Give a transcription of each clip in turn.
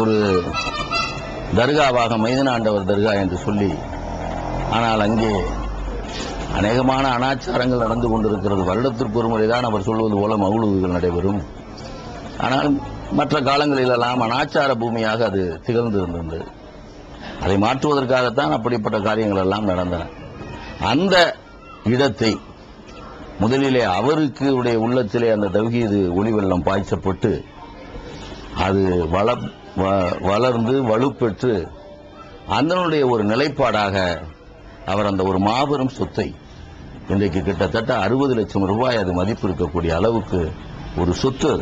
ஒரு தர்காவாக மைதனாண்டவர் தர்கா என்று சொல்லி ஆனால் அங்கே அநேகமான அனாச்சாரங்கள் நடந்து கொண்டிருக்கிறது. வருடத்திற்கு ஒரு முறைதான் அவர் சொல்வது போல மகுழுவுகள் நடைபெறும். ஆனால் மற்ற காலங்களிலெல்லாம் அனாச்சார பூமியாக அது திகழ்ந்து இருந்தது அதை மாற்றுவதற்காகத்தான் அப்படிப்பட்ட காரியங்கள் எல்லாம் நடந்தன. அந்த இடத்தை முதலிலே அவருக்கு உடைய உள்ளத்திலே அந்த தவகீது ஒளிவெள்ளம் பாய்ச்சப்பட்டு அது வள வளர்ந்து வலுப்பெற்று அதனுடைய ஒரு நிலைப்பாடாக அவர் அந்த ஒரு மாபெரும் சொத்தை இன்றைக்கு கிட்டத்தட்ட அறுபது லட்சம் ரூபாய் அது மதிப்பு இருக்கக்கூடிய அளவுக்கு ஒரு சொத்து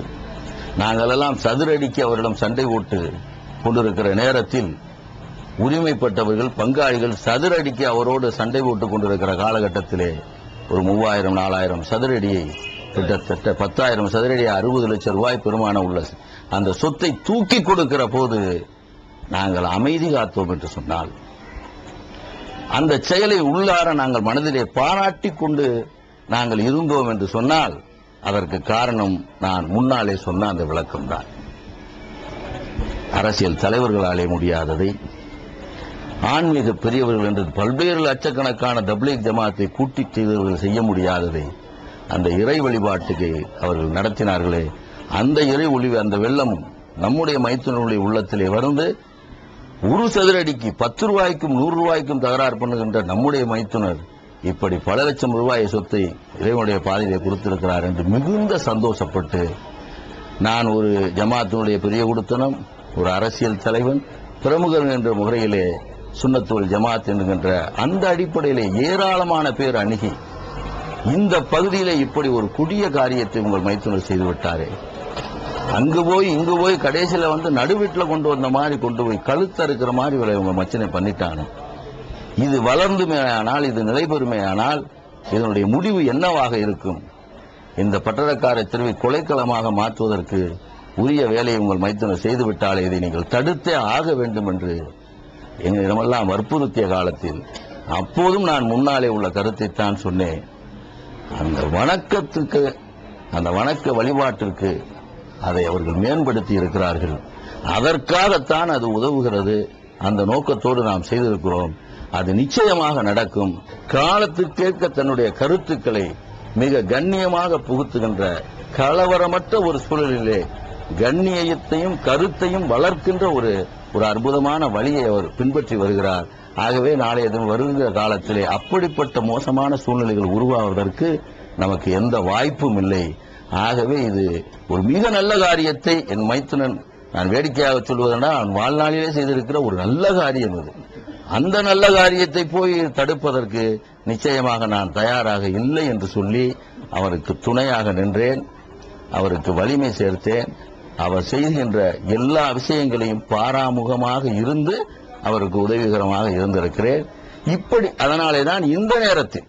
நாங்களெல்லாம் சதுரடிக்கு அவரிடம் சண்டை போட்டு கொண்டிருக்கிற நேரத்தில் உரிமைப்பட்டவர்கள் பங்காளிகள் சதுரடிக்கு அவரோடு சண்டை போட்டுக் கொண்டிருக்கிற காலகட்டத்திலே ஒரு மூவாயிரம் நாலாயிரம் சதுரடியை கிட்டத்தட்ட பத்தாயிரம் சதுரடி அறுபது லட்சம் ரூபாய் பெருமான உள்ள அந்த சொத்தை தூக்கி கொடுக்கிற போது நாங்கள் அமைதி காத்தோம் என்று சொன்னால் அந்த செயலை உள்ளார நாங்கள் மனதிலே பாராட்டி கொண்டு நாங்கள் இருந்தோம் என்று சொன்னால் அதற்கு காரணம் நான் முன்னாலே சொன்ன அந்த விளக்கம்தான். அரசியல் தலைவர்களாலே முடியாததை ஆன்மீக பெரியவர்கள் என்று பல்வேறு லட்சக்கணக்கான தப்லீக் ஜமாத்தை கூட்டிச் செய்தவர்கள் செய்ய முடியாததை அந்த இறை வழிபாட்டுக்கு அவர்கள் நடத்தினார்களே அந்த இறை ஒளிவு அந்த வெள்ளம் நம்முடைய மைத்துனருடைய உள்ளத்திலே வந்து ஒரு சதுரடிக்கு பத்து ரூபாய்க்கும் நூறு ரூபாய்க்கும் தகராறு பண்ணுகின்ற நம்முடைய மைத்துனர் இப்படி பல லட்சம் ரூபாய் சொத்தை இறைவனுடைய பாதையிலே கொடுத்திருக்கிறார் என்று மிகுந்த சந்தோஷப்பட்டு நான் ஒரு ஜமாத்தினுடைய பெரிய குடுத்தனம் ஒரு அரசியல் தலைவன் பிரமுகர் என்ற முறையிலே சுண்ணத்தூள் ஜமாத் என்கின்ற அந்த அடிப்படையிலே ஏராளமான பேர் அணுகி இந்த பகுதியிலே இப்படி ஒரு குடிய காரியத்தை உங்கள் மைத்துனர் செய்துவிட்டாரே அங்கு போய் இங்கு போய் கடைசியில் வந்து நடுவீட்டில் கொண்டு வந்த மாதிரி கொண்டு போய் கழுத்தறுக்கிற மாதிரி இவளை இவங்க மச்சனை பண்ணிட்டாங்க இது வளர்ந்துமே ஆனால் இது நிலைபெறுமே ஆனால் இதனுடைய முடிவு என்னவாக இருக்கும்? இந்த பட்டணக்கார தெருவை கொலைக்களமாக மாற்றுவதற்கு உரிய வேலையை உங்கள் மைத்துனர் செய்துவிட்டாலே இதை நீங்கள் தடுத்தே ஆக வேண்டும் என்று எங்களிடமெல்லாம் வற்புறுத்திய காலத்தில் அப்போதும் நான் முன்னாலே உள்ள கருத்தை தான் சொன்னேன். அந்த வணக்கத்துக்கு அந்த வணக்க வழிபாட்டிற்கு அதை அவர்கள் மேம்படுத்தி இருக்கிறார்கள். அதற்காகத்தான் அது உதவுகிறது. அந்த நோக்கத்தோடு நாம் செய்திருக்கிறோம். அது நிச்சயமாக நடக்கும். காலத்திற்கேற்க தன்னுடைய கருத்துக்களை மிக கண்ணியமாக புகுத்துகின்ற கலவரமற்ற ஒரு சூழலிலே கண்ணியத்தையும் கருத்தையும் வளர்க்கின்ற ஒரு ஒரு அற்புதமான வழியை அவர் பின்பற்றி வருகிறார். ஆகவே நாளைய தினம் வருகிற காலத்திலே அப்படிப்பட்ட மோசமான சூழ்நிலைகள் உருவாவதற்கு நமக்கு எந்த வாய்ப்பும் இல்லை. ஆகவே இது ஒரு மிக நல்ல காரியத்தை என் மைத்துனன் நான் வேடிக்கையாக சொல்வதுனா அவன் வாழ்நாளிலே செய்திருக்கிற ஒரு நல்ல காரியம் இது அந்த நல்ல காரியத்தை போய் தடுப்பதற்கு நிச்சயமாக நான் தயாராக இல்லை என்று சொல்லி அவருக்கு துணையாக நின்றேன் அவருக்கு வலிமை சேர்த்தேன் அவர் செய்கின்ற எல்லா விஷயங்களையும் பாராமுகமாக இருந்து அவருக்கு உதவிகரமாக இருந்திருக்கிறேன். இப்படி அதனாலே தான் இந்த நேரத்தில்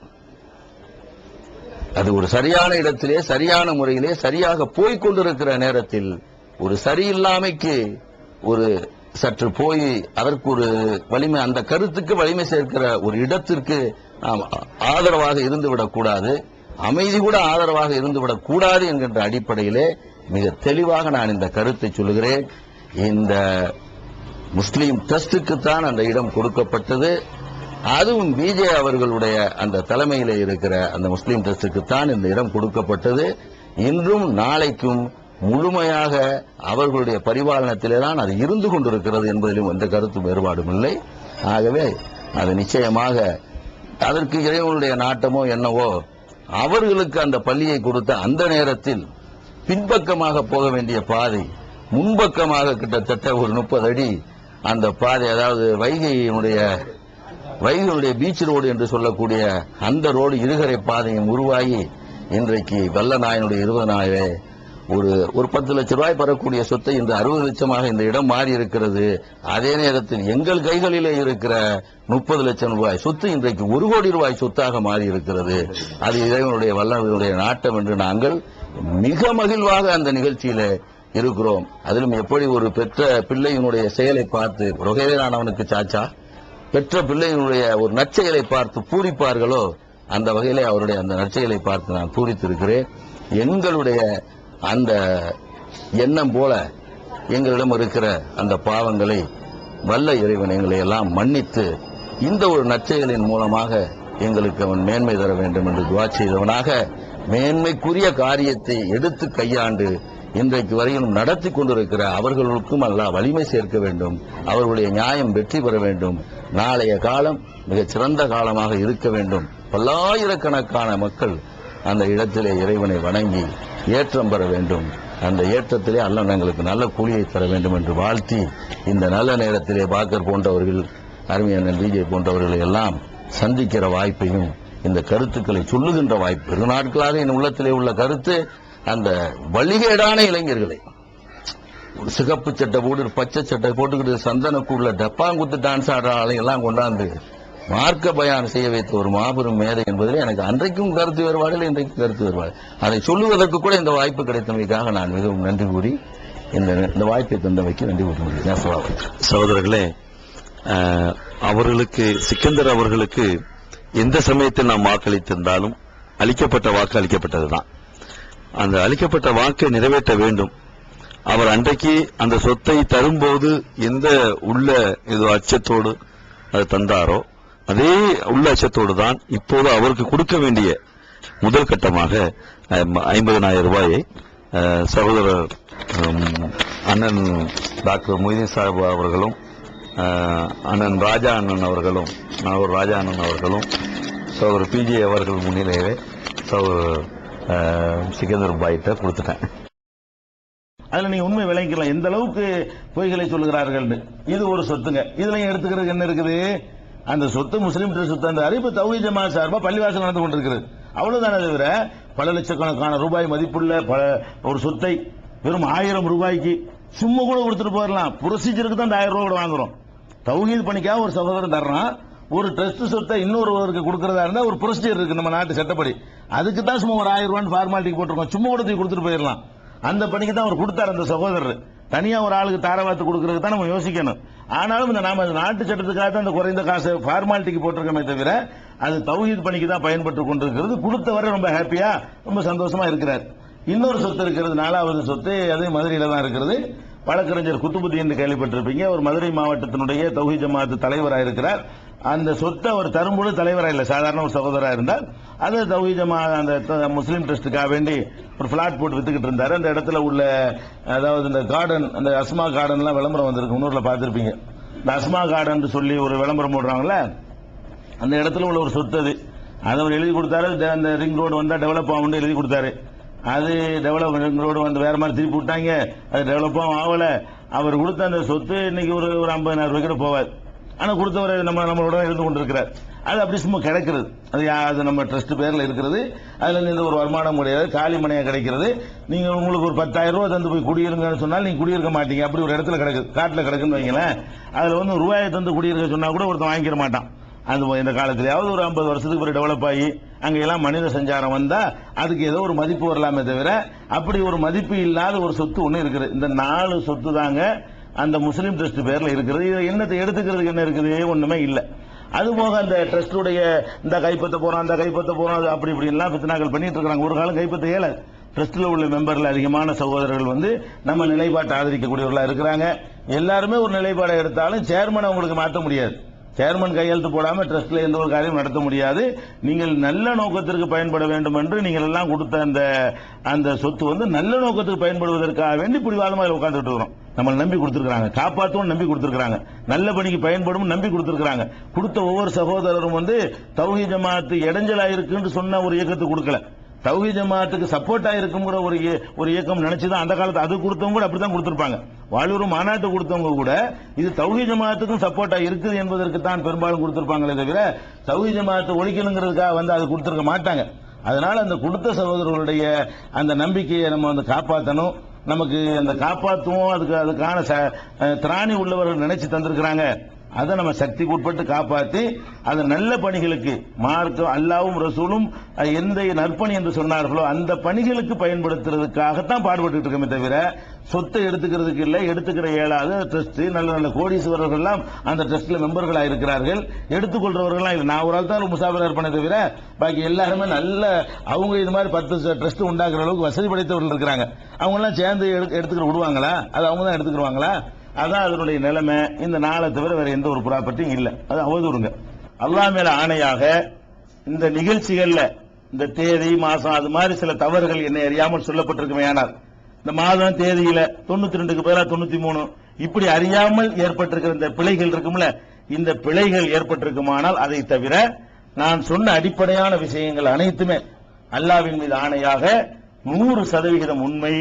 அது ஒரு சரியான இடத்திலே சரியான முறையிலே சரியாக போய்கொண்டிருக்கிற நேரத்தில் ஒரு சரியில்லாமைக்கு ஒரு சற்று போய் அதற்கு ஒரு வலிமை அந்த கருத்துக்கு வலிமை சேர்க்கிற ஒரு இடத்திற்கு நாம் ஆதரவாக இருந்துவிடக்கூடாது அமைதி கூட ஆதரவாக இருந்துவிடக் கூடாது என்கின்ற அடிப்படையிலே மிக தெளிவாக நான் இந்த கருத்தை சொல்லுகிறேன். இந்த முஸ்லீம் ட்ரஸ்டுக்குத்தான் அந்த இடம் கொடுக்கப்பட்டது. அதுவும் பிஜே அவர்களுடைய அந்த தலைமையில் இருக்கிற அந்த முஸ்லீம் ட்ரஸ்டுக்குத்தான் இந்த இடம் கொடுக்கப்பட்டது. இன்றும் நாளைக்கும் முழுமையாக அவர்களுடைய பரிபாலனத்திலே தான் அது இருந்து கொண்டிருக்கிறது என்பதிலும் எந்த கருத்து வேறுபாடும் இல்லை. ஆகவே அது நிச்சயமாக அதற்கு இறைவனுடைய நாட்டமோ என்னவோ அவர்களுக்கு அந்த பள்ளியை கொடுத்த அந்த நேரத்தில் பின்பக்கமாக போக வேண்டிய பாதை முன்பக்கமாக கிட்டத்தட்ட ஒரு முப்பது அடி அந்த பாதை அதாவது வைகையினுடைய வைகையினுடைய பீச் ரோடு என்று சொல்லக்கூடிய அந்த ரோடு இருகரை பாதையும் உருவாகி இன்றைக்கு வெள்ளநாயனுடைய இருபதனாயிரம் ஒரு ஒரு பத்து லட்சம் ரூபாய் பெறக்கூடிய சொத்தை இந்த அறுபது லட்சமாக இந்த இடம் மாறி இருக்கிறது அதே நேரத்தில் எங்கள் கைகளிலே இருக்கிற முப்பது லட்சம் ரூபாய் சொத்து இன்றைக்கு ஒரு கோடி ரூபாய் சொத்தாக மாறி இருக்கிறது அது இறைவனுடைய வல்லவனுடைய நாட்டம் என்று நாங்கள் மிக மகிழ்வாக அந்த நிகழ்ச்சியில இருக்கிறோம். அதிலும் எப்படி ஒரு பெற்ற பிள்ளையினுடைய செயலை பார்த்து ரொகேதான் அவனுக்கு சாச்சா? பெற்ற பிள்ளையினுடைய ஒரு நற்செயலை பார்த்து பூரிப்பார்களோ அந்த வகையிலே அவருடைய அந்த நற்செயலை பார்த்து நான் பூரித்திருக்கிறேன். எங்களுடைய அந்த எண்ணம் போல எங்களிடம் இருக்கிற அந்த பாவங்களை வல்ல இறைவன் எங்களை எல்லாம் மன்னித்து இந்த ஒரு நற்செயலின் மூலமாக எங்களுக்கு அவன் மேன்மை தர வேண்டும் என்று துவா செய்தவனாக மேன்மைக்குரிய காரியத்தை எடுத்து கையாண்டு இன்றைக்கு வரையிலும் நடத்தி கொண்டிருக்கிற அவர்களுக்கும் அல்லாஹ் வலிமை சேர்க்க வேண்டும். அவர்களுடைய நியாயம் வெற்றி பெற வேண்டும். நாளைய காலம் மிகச் சிறந்த காலமாக இருக்க வேண்டும். பல்லாயிரக்கணக்கான மக்கள் அந்த இடத்திலே இறைவனை வணங்கி ஏற்றம் பெற வேண்டும். அந்த ஏற்றத்திலே அல்ல எங்களுக்கு நல்ல கூலியை தர வேண்டும் என்று வாழ்த்தி இந்த நல்ல நேரத்திலே பாக்கர் போன்றவர்கள் அருமையான விஜய் போன்றவர்களை எல்லாம் சந்திக்கிற வாய்ப்பையும் இந்த கருத்துக்களை சொல்லுகின்ற வாய்ப்பு. இரு நாட்களாக என் உள்ளத்திலே உள்ள கருத்து அந்த வழிகேடான இளைஞர்களை. ஒரு சிகப்பு சட்டை போட்டு ஒரு பச்சை சட்டை போட்டுக்கிட்டு சந்தனக்குள்ள டப்பாங்குத்து டான்ஸ் ஆடுற ஆளையெல்லாம் கொண்டாந்து மார்க்க பயான் செய்ய வைத்த ஒரு மாபெரும் மேதை என்பதில் எனக்கு அன்றைக்கும் கருத்து வேறுபாடு இன்றைக்கும் கருத்து வேறுபாடு. அதை சொல்லுவதற்கு கூட இந்த வாய்ப்பு கிடைத்தமைக்காக நான் மிகவும் நன்றி கூறி இந்த இந்த வாய்ப்பை தந்தமைக்கு நன்றி கூற முடியும் சகோதரர்களே அவர்களுக்கு சிக்கந்தர் அவர்களுக்கு எந்த சமயத்தில் நாம் வாக்களித்திருந்தாலும் அளிக்கப்பட்ட வாக்கு அளிக்கப்பட்டதுதான். அந்த அளிக்கப்பட்ட வாக்கை நிறைவேற்ற வேண்டும். அவர் அன்றைக்கு அந்த சொத்தை தரும்போது எந்த உள்ள ஏதோ அச்சத்தோடு அது தந்தாரோ அதே உள்ள அச்சத்தோடு தான் இப்போது அவருக்கு கொடுக்க வேண்டிய முதல் கட்டமாக ஐம்பதனாயிரம் ரூபாயை சகோதரர் அண்ணன் டாக்டர் மொய்தீன் சாஹிப் அவர்களும் அண்ணன் ராஜா அண்ணன் அவர்களும் நாகூர் ராஜா அண்ணன் அவர்களும் சகோதரர் பிஜே அவர்கள் முன்னிலையிலே சகோதரர் சிக்கந்தர் பாய்கிட்ட கொடுத்துட்டேன். அதில் நீங்கள் உண்மை விளைவிக்கலாம் எந்த அளவுக்கு பொய்களை சொல்லுகிறார்கள்? இது ஒரு சொத்துங்க. இதில் எடுத்துக்கிறதுக்கு என்ன இருக்குது? அந்த சொத்து முஸ்லீம் சொத்து. அந்த அறிவு தௌஹி ஜமா சார்பா பள்ளிவாசல் நடந்து கொண்டிருக்கிறது. அவ்வளவுதானே தவிர பல லட்சக்கணக்கான ரூபாய் மதிப்புள்ள பல ஒரு சொத்தை வெறும் ஆயிரம் ரூபாய்க்கு சும்மா கூட கொடுத்துட்டு போயிடலாம் ப்ரொசீஜருக்கு தான் அந்த ஆயிரம் ரூபாய் கூட வாங்குறோம். தௌஹீத் பணிக்காக ஒரு சகோதரன் தர்றான். ஒரு ட்ரஸ்ட் சொத்தை இன்னொருவருக்கு கொடுக்கறதா இருந்தால் ஒரு ப்ரொசீஜர் இருக்கு நம்ம நாட்டு சட்டப்படி. அதுக்கு தான் சும்மா ஒரு ஆயிரம் ரூபான்னு ஃபார்மாலிட்டிக்கு போட்டிருக்கோம். சும்மா கூட தூக்கி கொடுத்துட்டு போயிடலாம் அந்த பணிக்கு தான் அவர் கொடுத்தார் அந்த சகோதரர். தனியாக ஒரு ஆளுக்கு தாரவாத்து கொடுக்கறதுக்கு தான் நம்ம யோசிக்கணும். ஆனாலும் இந்த நாம நாட்டு சட்டத்துக்காக தான் அந்த குறைந்த காசு ஃபார்மாலிட்டிக்கு போட்டிருக்கோமே தவிர அது தௌஹீத் பணிக்கு தான் பயன்பட்டு கொண்டிருக்கிறது. கொடுத்தவரை ரொம்ப ஹாப்பியா ரொம்ப சந்தோஷமா இருக்கிறார். இன்னொரு சொத்து இருக்கிறது நாலாவது சொத்து அது மதுரையில் தான் இருக்கிறது. வழக்கறிஞர் குத்துபுத்தி என்று கேள்விப்பட்டிருப்பீங்க. ஒரு மதுரை மாவட்டத்தினுடைய தௌஹி ஜமாத்து தலைவராக இருக்கிறார் அந்த சொத்தை அவர் தரும்பொழுது தலைவராக இல்லை சாதாரண ஒரு சகோதரராக இருந்தால் அது தௌஹி அந்த முஸ்லீம் ட்ரஸ்ட்டுக்காக வேண்டி ஒரு ஃப்ளாட் போட்டு வித்துக்கிட்டு இருந்தார். அந்த இடத்துல உள்ள அதாவது இந்த கார்டன் அந்த அஸ்மா கார்டன்லாம் விளம்பரம் வந்திருக்கு. முன்னூர்ல பார்த்துருப்பீங்க. இந்த அஸ்மா கார்டன் சொல்லி ஒரு விளம்பரம் போடுறாங்களே அந்த இடத்துல உள்ள ஒரு சொத்து அது. அதை அவர் எழுதி கொடுத்தாரு. அந்த ரிங் ரோடு வந்தால் டெவலப் ஆகும்னு எழுதி கொடுத்தாரு. அது டெவலப் ரிங் ரோடு வந்து வேறு மாதிரி திருப்பி விட்டாங்க. அது டெவலப்பும் ஆகலை. அவர் கொடுத்த அந்த சொத்து இன்னைக்கு ஒரு ஒரு ஐம்பதாயிரம் ரூபாய்க்கு கூட ஆனா கொடுத்தவர் நம்ம நம்மளோட இருந்து கொண்டிருக்கிறார். அது அப்படி சும்மா கிடைக்கிறது. அது யா- அது நம்ம ட்ரஸ்ட் பேரில் இருக்கிறது. அதில் இருந்து எந்த ஒரு வருமானம் கிடையாது. காலி மனையாக கிடைக்கிறது. நீங்கள் உங்களுக்கு ஒரு பத்தாயிரம் ரூபா தந்து போய் குடியிருங்கன்னு சொன்னால் நீங்கள் குடியிருக்க மாட்டீங்க. அப்படி ஒரு இடத்துல கிடக்குது காட்டில் கிடக்குன்னு வைங்களேன். அதில் வந்து ரூபாயை தந்து குடியிருக்க சொன்னால் கூட ஒருத்தன் வாங்கிக்க மாட்டான். அது இந்த காலத்திலேயாவது ஒரு ஐம்பது வருஷத்துக்கு ஒரு டெவலப் ஆகி அங்கெல்லாம் மனித சஞ்சாரம் வந்தால் அதுக்கு ஏதோ ஒரு மதிப்பு வரலாமே தவிர அப்படி ஒரு மதிப்பு இல்லாத ஒரு சொத்து ஒன்று இருக்குது. இந்த நாலு சொத்து தாங்க அந்த முஸ்லீம் ட்ரஸ்ட் பேரில் இருக்கிறது. இதை என்னத்தை எடுத்துக்கிறதுக்கு என்ன இருக்குது? ஒன்றுமே இல்லை. அது போக அந்த ட்ரஸ்டுடைய இந்த கைப்பற்ற போகிறோம் அந்த கைப்பற்ற போகிறோம் அப்படி இப்படி எல்லாம் பித்தனாக்கள் பண்ணிட்டு இருக்கிறாங்க. ஒரு காலம் கைப்பற்ற இயலாது ட்ரஸ்டில் உள்ள மெம்பரில் அதிகமான சகோதரர்கள் வந்து நம்ம நிலைப்பாட்டை ஆதரிக்கக்கூடியவர்களாக இருக்கிறாங்க. எல்லாருமே ஒரு நிலைப்பாடை எடுத்தாலும் சேர்மனை அவங்களுக்கு மாற்ற முடியாது. சேர்மன் கையெழுத்து போடாமல் ட்ரஸ்ட்டில் எந்த ஒரு காரியம் நடத்த முடியாது. நீங்கள் நல்ல நோக்கத்திற்கு பயன்பட வேண்டும் என்று நீங்கள் எல்லாம் கொடுத்த அந்த அந்த சொத்து வந்து நல்ல நோக்கத்துக்கு பயன்படுவதற்காக வேண்டி பிடிவாதமாக உட்காந்துட்டு இருக்கிறோம். நம்மளை நம்பி கொடுத்துருக்காங்க காப்பாற்றவும் நம்பி கொடுத்துருக்காங்க நல்ல பணிக்கு பயன்படும் நம்பி கொடுத்துருக்காங்க கொடுத்த ஒவ்வொரு சகோதரரும் வந்து தௌஹி ஜமாத்து இடைஞ்சலா இருக்குன்னு சொன்ன ஒரு இயக்கத்துக்கு கொடுக்கல. தௌஹி ஜமாத்துக்கு சப்போர்ட்டா இருக்குங்கிற ஒரு ஒரு இயக்கம் நினைச்சுதான் அந்த காலத்து அது கொடுத்தவங்க கூட அப்படித்தான் கொடுத்துருப்பாங்க. வாழூர் மாநாட்டை கொடுத்தவங்க கூட இது தௌஹி ஜமாத்துக்கும் சப்போர்ட்டா இருக்குது என்பதற்கு தான் பெரும்பாலும் கொடுத்துருப்பாங்களே தவிர தௌஹி ஜமாத்து ஒழிக்கணுங்கிறதுக்காக வந்து அது கொடுத்துருக்க மாட்டாங்க. அதனால அந்த கொடுத்த சகோதரர்களுடைய அந்த நம்பிக்கையை நம்ம வந்து காப்பாற்றணும் நமக்கு அந்த காப்பாற்றுவோம் அதுக்கு அதுக்கான ச- திராணி உள்ளவர்கள் நினைச்சு தந்திருக்கிறாங்க. அதை நம்ம சக்திக்கு உட்பட்டு காப்பாற்றி அது நல்ல பணிகளுக்கு மார்க்கம் அல்லாவும் ரசூலும் எந்த நற்பணி என்று சொன்னார்களோ அந்த பணிகளுக்கு பயன்படுத்துறதுக்காகத்தான் பாடுபட்டு இருக்கோமே தவிர சொத்தை எடுத்துக்கிறதுக்கு இல்லை எடுத்துக்கிற இயலாத ட்ரஸ்ட் நல்ல நல்ல கோடீஸ்வரர்கள்லாம் அந்த ட்ரஸ்ட்ல மெம்பர்களாக இருக்கிறார்கள். எடுத்துக்கொள்றவர்கள்லாம் இல்லை. நான் ஒரு ஆள் தான் முசாஃபர் இருப்பேனே தவிர பாக்கி எல்லாருமே நல்ல அவங்க இது மாதிரி பத்து ட்ரஸ்ட் உண்டாக்குற அளவுக்கு வசதி படைத்தவர்கள் இருக்கிறாங்க. அவங்கெல்லாம் சேர்ந்து எடுக்க- எடுத்துக்கிற விடுவாங்களா? அது அவங்க தான் எடுத்துக்கிடுவாங்களா அதான் அதனுடைய நிலைமை. இந்த நாளை தவிர வேற எந்த ஒரு ப்ராப்பர்ட்டியும் இல்லை. அது அவதூறுங்க. அல்லாஹ் மேல ஆணையாக இந்த நிகழ்ச்சிகள்ல இந்த தேதி மாசம் அது மாதிரி சில தவறுகள் என்னை அறியாமல் சொல்லப்பட்டிருக்குமே ஆனால் இந்த மாதம் தேதியில தொண்ணூத்தி ரெண்டுக்கு பதிலாக தொண்ணூத்தி மூணு. இப்படி அறியாமல் ஏற்பட்டிருக்கிற இந்த பிழைகள் இருக்கும்ல இந்த பிழைகள் ஏற்பட்டிருக்குமானால் அதை தவிர நான் சொன்ன அடிப்படையான விஷயங்கள் அனைத்துமே அல்லாவின் மீது ஆணையாக நூறு சதவிகிதம் உண்மை.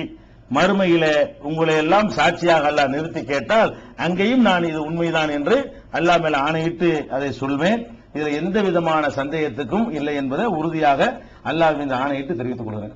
மறுமையில உங்களை எல்லாம் சாட்சியாக அல்லாஹ் நிறுத்தி கேட்டால் அங்கேயும் நான் இது உண்மைதான் என்று அல்லாஹ் மேல ஆணையிட்டு அதை சொல்வேன். இதுல எந்த விதமான சந்தேகத்துக்கும் இல்லை என்பதை உறுதியாக அல்லாஹ் இந்த ஆணையிட்டு தெரிவித்துக் கொள்கிறேன்.